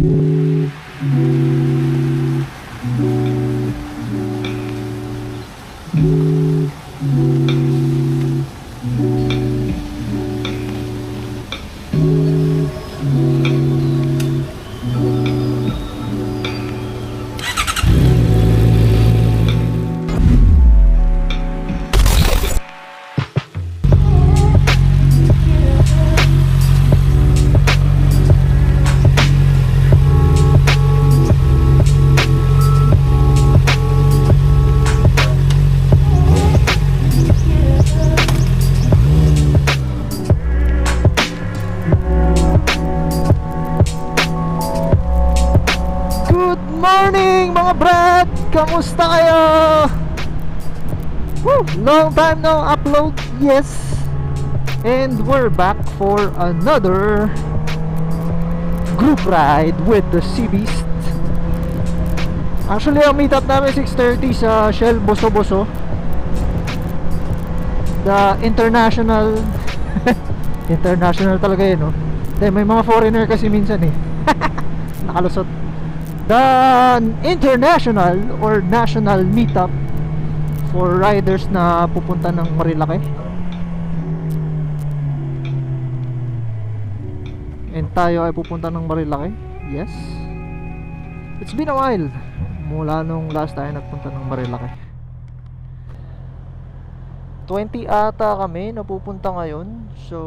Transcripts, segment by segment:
Good Kamusta kayo? Woo! Long time no upload, yes! And we're back for another group ride with the Sea Beast. Actually, ang meet up namin 6.30 sa Shell Boso Boso. The international International talaga yun, no? Dahil may mga foreigner kasi minsan eh. Nakalusot the international or national meetup for riders na pupunta ng Marilaki and tayo ay pupunta ng Marilaki yes. It's been a while mula nung last tayo nagpunta ng Marilaki 20 ata kami na pupunta ngayon. So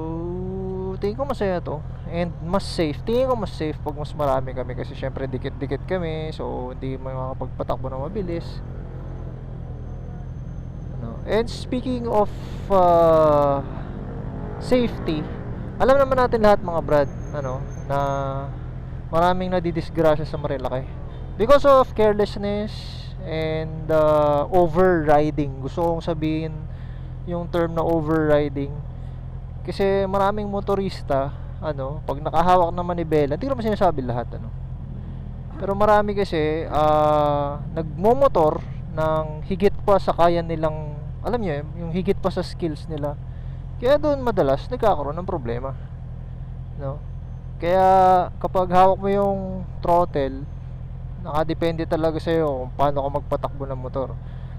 tingin ko masaya to. And mas safe. Tingin ko mas safe pag mas marami kami kasi syempre dikit-dikit kami. So hindi may makapagpatakbo na mabilis. Ano. and speaking of uh, safety alam naman natin lahat mga brad ano na maraming nadidisgrasya sa Marilaki because of carelessness and uh, overriding. Gusto kong sabihin yung term na overriding kasi maraming motorista ano pag nakahawak ng manibela hindi ko naman sinasabi lahat ano. Pero marami kasi ah, nagmomotor ng higit pa sa kaya nilang alam niyo yung higit pa sa skills nila. Kaya doon madalas nagkakaroon ng problema no? Kaya kapag hawak mo yung throttle nakadepende talaga sa iyo kung paano ka magpatakbo ng motor.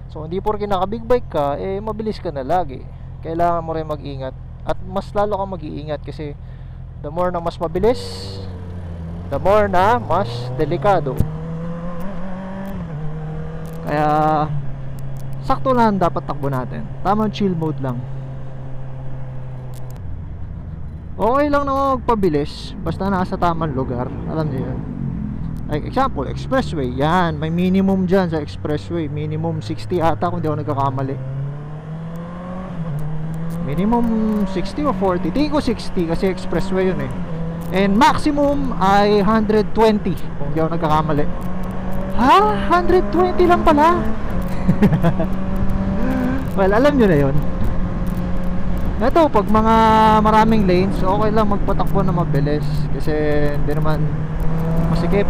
So hindi porke naka big bike ka eh mabilis ka na lagi. Kailangan mo rin mag-ingat at mas lalo kang mag-iingat kasi the more na mas mabilis the more na mas delikado. Kaya sakto lang dapat takbo natin. Tamang chill mode lang. Okay lang naman magpabilis basta nasa tamang lugar. Alam niyo yun? Like example expressway. Yan may minimum dyan sa expressway. Minimum 60 ata kung di ako nagkakamali minimum 60 o 40 tingin ko 60 kasi expressway yun eh. And maximum ay 120 kung di ako nagkakamali. Ha? 120 lang pala? Well alam nyo na yun. Ito pag mga maraming lanes okay lang magpatakbo na mabilis kasi hindi naman masikip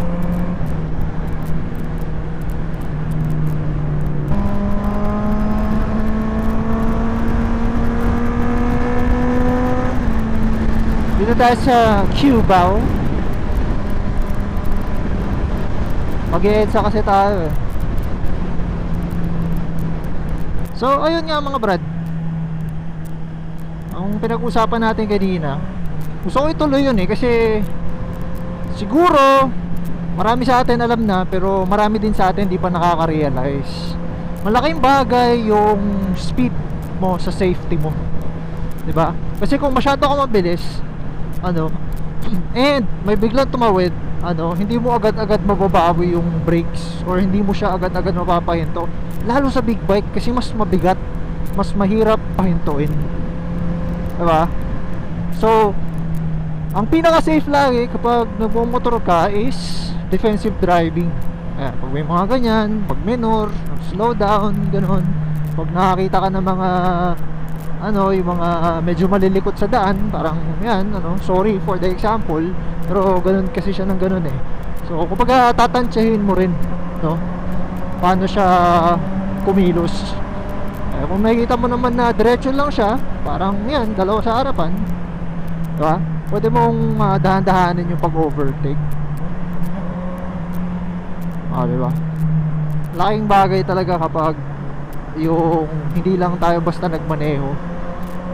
Dito tayo sa Cubao. Mag-EDSA kasi tayo eh. So, ayun nga mga brad. Ang pinag-usapan natin kanina, gusto ko ituloy yun eh kasi siguro marami sa atin alam na pero marami din sa atin di pa nakaka-realize. Malaking bagay yung speed mo sa safety mo. 'Di ba? Kasi kung masyado ka mabilis, ano, and may biglang tumawid, ano, hindi mo agad-agad mababawi yung brakes or hindi mo siya agad-agad mapapahinto. Lalo sa big bike kasi mas mabigat, mas mahirap pahintuin. 'Di ba? So, ang pinaka safe lagi kapag nagmumotor ka is defensive driving. Ayan, pag may mga ganyan, pag minor, slow down, ganun. Pag nakakita ka ng mga ano, yung mga medyo malilikot sa daan, parang yan, ano, sorry for the example, pero ganun kasi siya ng ganun eh. So, kapag tatansyahin mo rin, no, paano siya kumilos. Eh, kung makikita mo naman na diretso lang siya, parang yan, dalawa sa harapan, di ba? Pwede mong ah, dahan-dahanin yung pag-overtake. Ah, di ba? Laking bagay talaga kapag yung hindi lang tayo basta nagmaneho.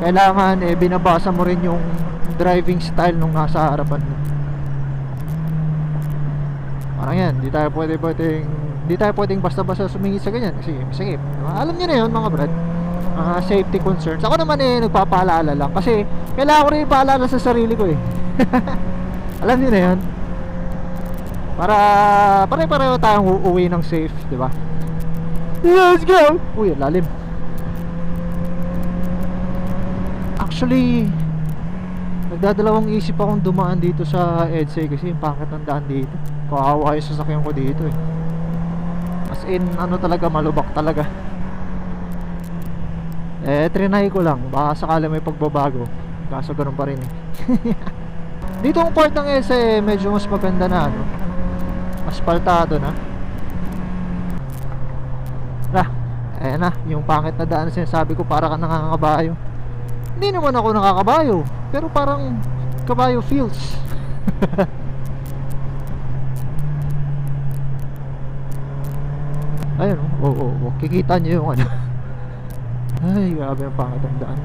Kailangan eh binabasa mo rin yung driving style nung nasa harapan mo. Parang yan, di tayo pwede pwedeng di tayo pwedeng basta-basta sumingit sa ganyan kasi. Diba? Alam niyo na yun mga brad. Mga safety concerns. Ako naman eh nagpapaalala lang kasi kailangan ko rin ipaalala sa sarili ko eh. Alam niyo na yun. Para pare-pareho tayong uuwi ng safe, di ba? Let's go! Uy, lalim. Actually, nagdadalawang isip akong dumaan dito sa EDSA kasi yung pangit ng daan dito. Kawawa yung sasakyan ko dito eh. As in, ano talaga, malubak talaga. Eh, trinay ko lang. Baka sakali may pagbabago. Kaso ganun pa rin eh. dito ang part ng EDSA eh, medyo mas maganda na ano. Aspaltado na. Na, ayan na, yung pangit na daan na sinasabi ko para ka nakakabayo. Hindi naman ako nakakabayo, pero parang kabayo feels. Ayun, oo, oh, oh, oh, kikita nyo yung ano. Ay, grabe ang pangit ang daan.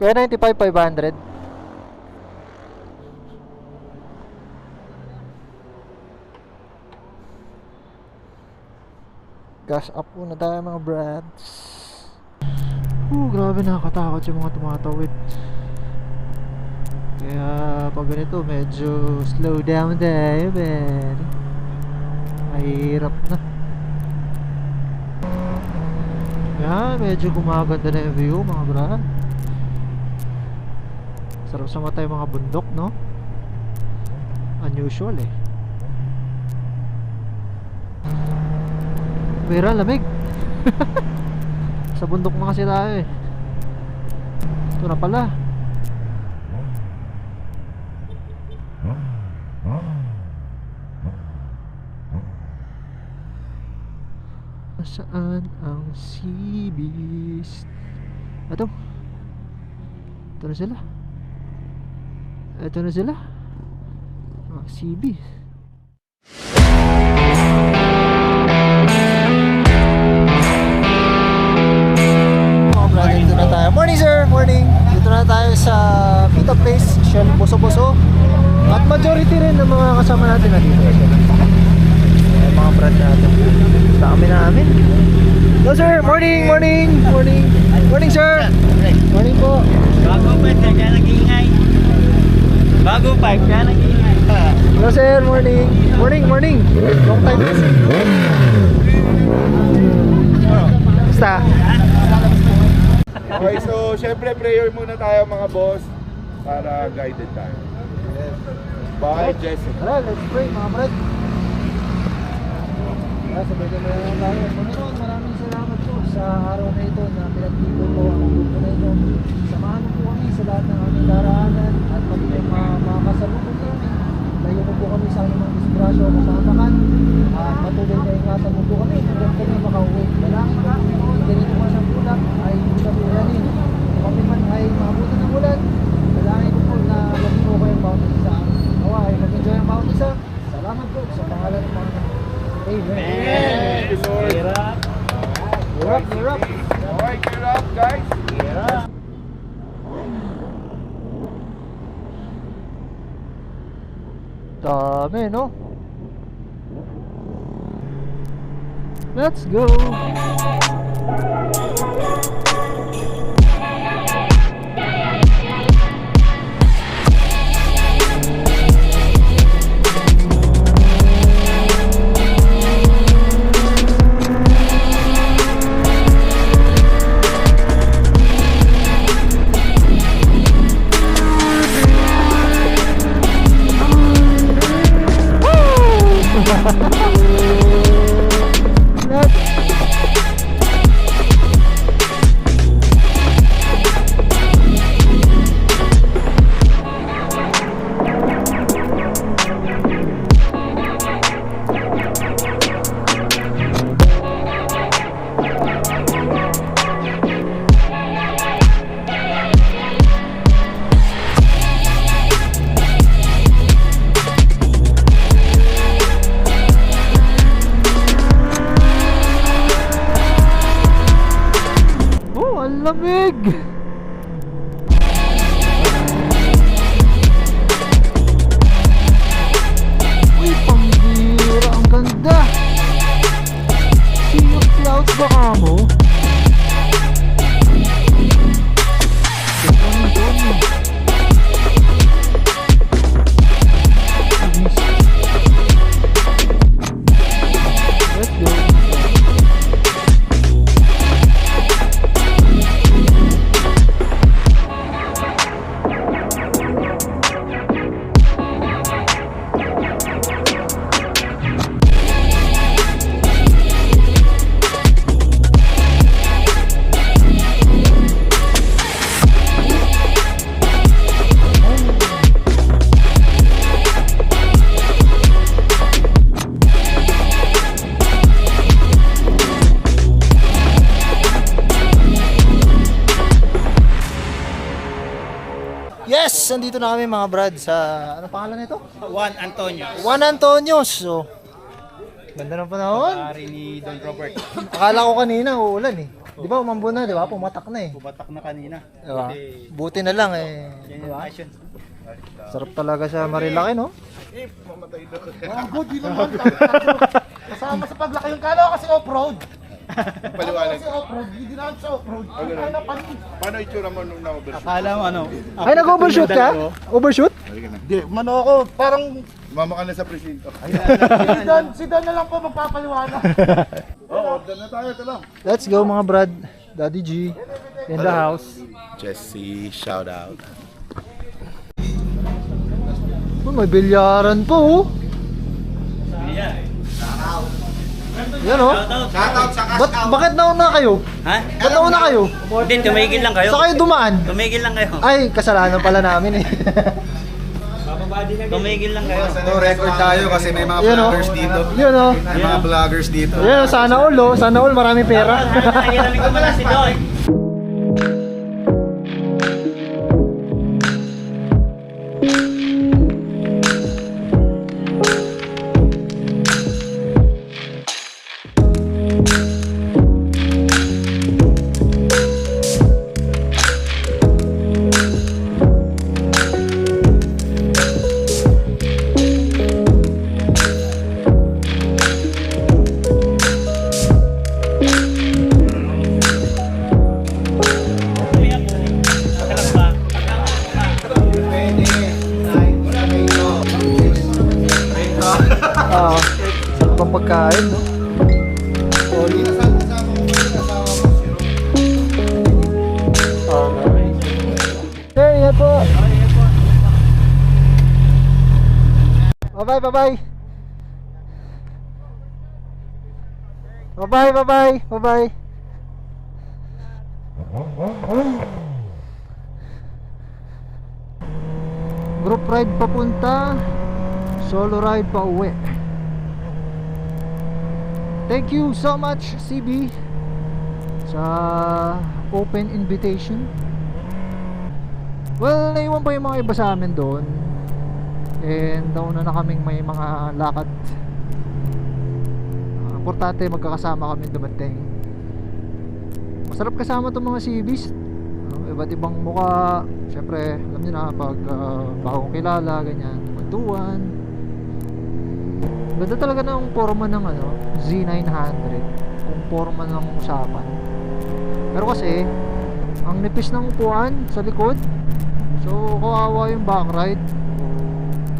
Kuya 95, 500. Gas up muna tayo mga brads. Uh, grabe nakakatakot yung mga tumatawid. Kaya pag ganito medyo slow down tayo man mahirap na. Kaya medyo gumaganda na yung view mga brad. Sarap sa mata yung mga bundok no? Unusual eh Pera, lamig. Sa bundok na kasi tayo eh. Ito na pala. Saan ang sea beast? Ito. Ito na sila. Ito na sila. Ah. Tayo sa Pita Place, Shell Boso-Boso. At majority rin ng mga kasama natin na dito. Ayan, mga brad natin. Dami namin. Hello sir, morning, morning, morning. Morning sir. Morning po. Bago pa, kaya nag-iingay. Bago pa, kaya nag-iingay. Hello sir, morning. Morning, morning. Long time. Basta. Okay, so syempre prayer muna tayo mga boss para guided tayo. Bye, Jesse. Tara, let's pray mga brad. Tara, sabay ka na lang tayo. Panginoon, maraming salamat po sa araw na ito na pinagtibo po ang grupo na ito. Samahan po kami sa lahat ng aming daraanan at pag may mga, mga kasalubong namin, layo mo po kami sa inyong disgrasyo o kasamakan at patuloy na ingatan mo po kami hanggang kami makauwi. Dalangin ka, ganito man ulan ay kami ulanin. Kami man ay mabuti ng ulan, dalangin ko po na maging okay ang bawat isa. Nawa ay mag-enjoy ang bawat isa. Salamat po sa pangalan ng mga Amen. You, Lord. Hirap. You're up, you're up. Okay, gear up, guys. Hirap. Dami, no? Let's go! tubig! Nandito na kami mga brad sa, ano pangalan nito? Juan Antonio. Juan Antonio. So, ganda ng panahon. Pari ni Don Robert. Akala ko kanina uulan eh. Di ba umambo na, di ba? Pumatak na eh. Bubatak na kanina. Di ba? Buti na lang eh. Yan yung. Sarap talaga siya marilaki, no? Gago, di naman. Kasama sa paglaki yung kala ko kasi off-road. Paliwanag. Kasi off-road, hindi naman sa off-road. Ganun. Ano pa rin? Paano itsura mo nung na-overshoot? Akala mo ano? Ay, nag-overshoot ka? Overshoot? Na. Hindi, mano ako, parang Mama ka na sa presinto. si Don, si Don na lang po magpapaliwanag. Oo, order na tayo. Ito lang. Let's go mga brad. Daddy G in the house. Jesse, shout out. Oh, may bilyaran po oh. Yan oh. Ba't, bakit nauna kayo? Ha? Ba't nauna kayo? Hindi, tumigil lang kayo. Sa kayo dumaan? Tumigil lang kayo. Ay, kasalanan pala namin eh. Tumigil lang kayo. No record tayo kasi may mga Yan oh. vloggers dito. Yan oh. May mga vloggers dito. Yan oh, sana all oh. Sana all marami pera. Nakikita ko pala si Don. Pagkain no. Hey, yan po. Bye-bye, bye-bye. Bye-bye, bye-bye, bye-bye. Group ride papunta, solo ride pa uwi. Thank you so much CB sa open invitation. Well, naiwan pa yung mga iba sa amin doon. And nauna na kaming may mga lakad. Uh, importante magkakasama kami dumating. Masarap kasama itong mga CBs. Uh, iba't ibang muka. Siyempre, alam niyo na pag uh, bagong kilala, ganyan, kwentuhan. Ganda talaga ng forma ng ano, Z900. Kung forma ng usapan. Pero kasi, ang nipis ng upuan sa likod. So, kawawa yung back ride.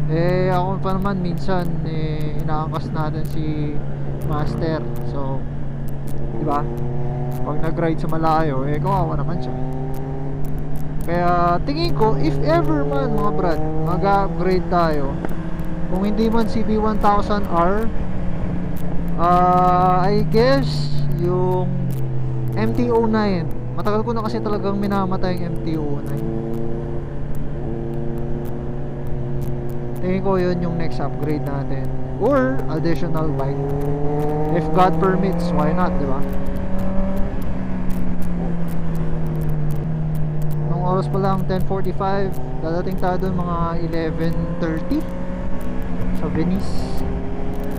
Eh, ako pa naman minsan, eh, inaangkas natin si Master. So, di ba? Pag nag-ride sa malayo, eh, kawawa naman siya. Kaya, tingin ko, if ever man, mga brad, mag-upgrade tayo, kung hindi man CB1000R, ah, I guess, yung MT-09. Matagal ko na kasi talagang minamatay yung MT-09. Tingin ko yun yung next upgrade natin. Or additional bike. If God permits, why not, di ba? Nung oras pa lang 10.45, dadating tayo dun mga 11.30 sa Venice.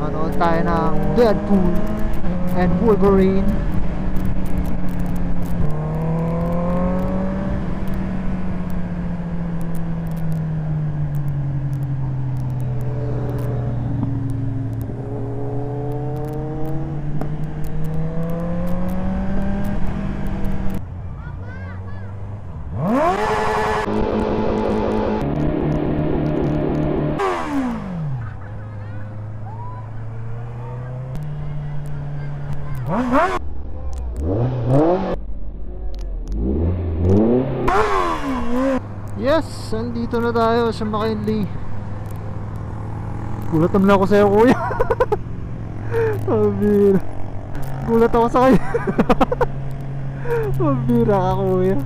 Manood tayo ng Deadpool and Wolverine. Andito na tayo sa McKinley. Gulat naman ako sa'yo, kuya. Pabira. Gulat ako sa kanya. Pabira ka, kuya.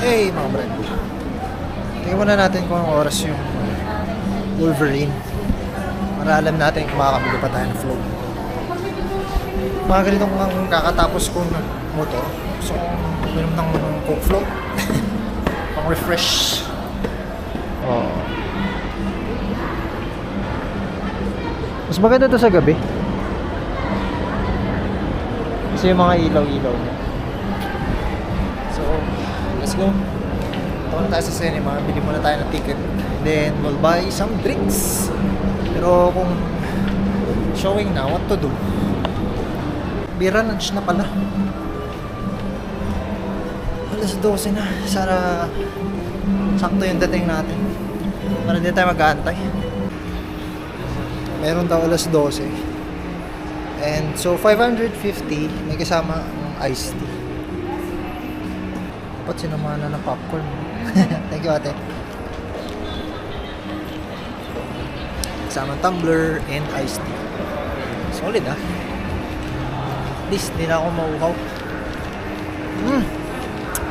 Hey, mga brad. Tingnan muna natin kung anong oras yung Wolverine. Para alam natin kung makakabili pa tayo ng float. Mga ganitong ang kakatapos kong motor. Kong uminom ng Coke float. Refresh. Oo. Mas maganda to sa gabi. Kasi yung mga ilaw-ilaw niya. So, let's go. Na tayo sa cinema. Bili muna tayo ng ticket. Then, we'll buy some drinks. Pero kung showing na, what to do? Bira lunch na pala. Alas 12 na. Sana sakto yung dating natin. Para hindi tayo mag-aantay. Meron daw alas 12. And so 550 may kasama ang iced tea. Dapat sinamahan na ng popcorn. Thank you ate. Kasama tumbler and iced tea. Solid ah. At least hindi na ako mauhaw. Hmm.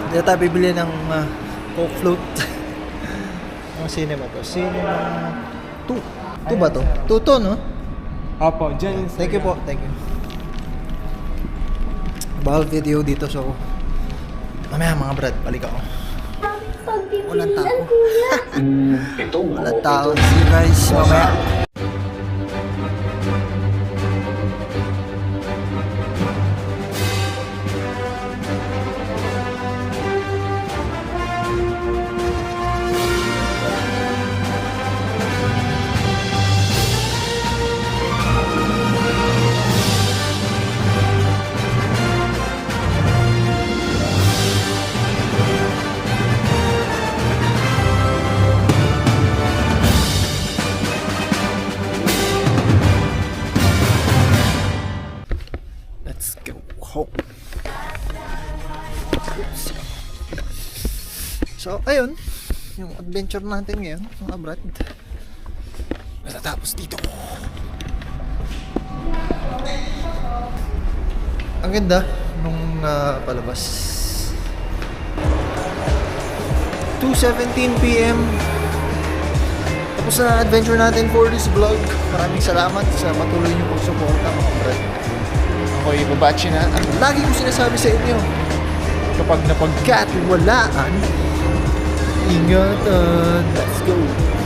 Tayo bibili ng ah, Coke float. Ang cinema to? Cinema 2. 2 ba to? 2 to no? Opo, dyan yung Thank you po, thank you. Bawal video dito so mamaya mga brad, balik ako. Walang tao. Walang tao. See you guys mamaya. Ayun. Yung adventure natin ngayon, mga brad. Matatapos dito. Ang ganda nung ah, palabas. 2.17pm Tapos na adventure natin for this vlog. Maraming salamat sa patuloy niyong pagsuporta mga brad. Ako ibabachi na. At lagi kong sinasabi sa inyo, kapag napagkatiwalaan, ingatan. Let's go.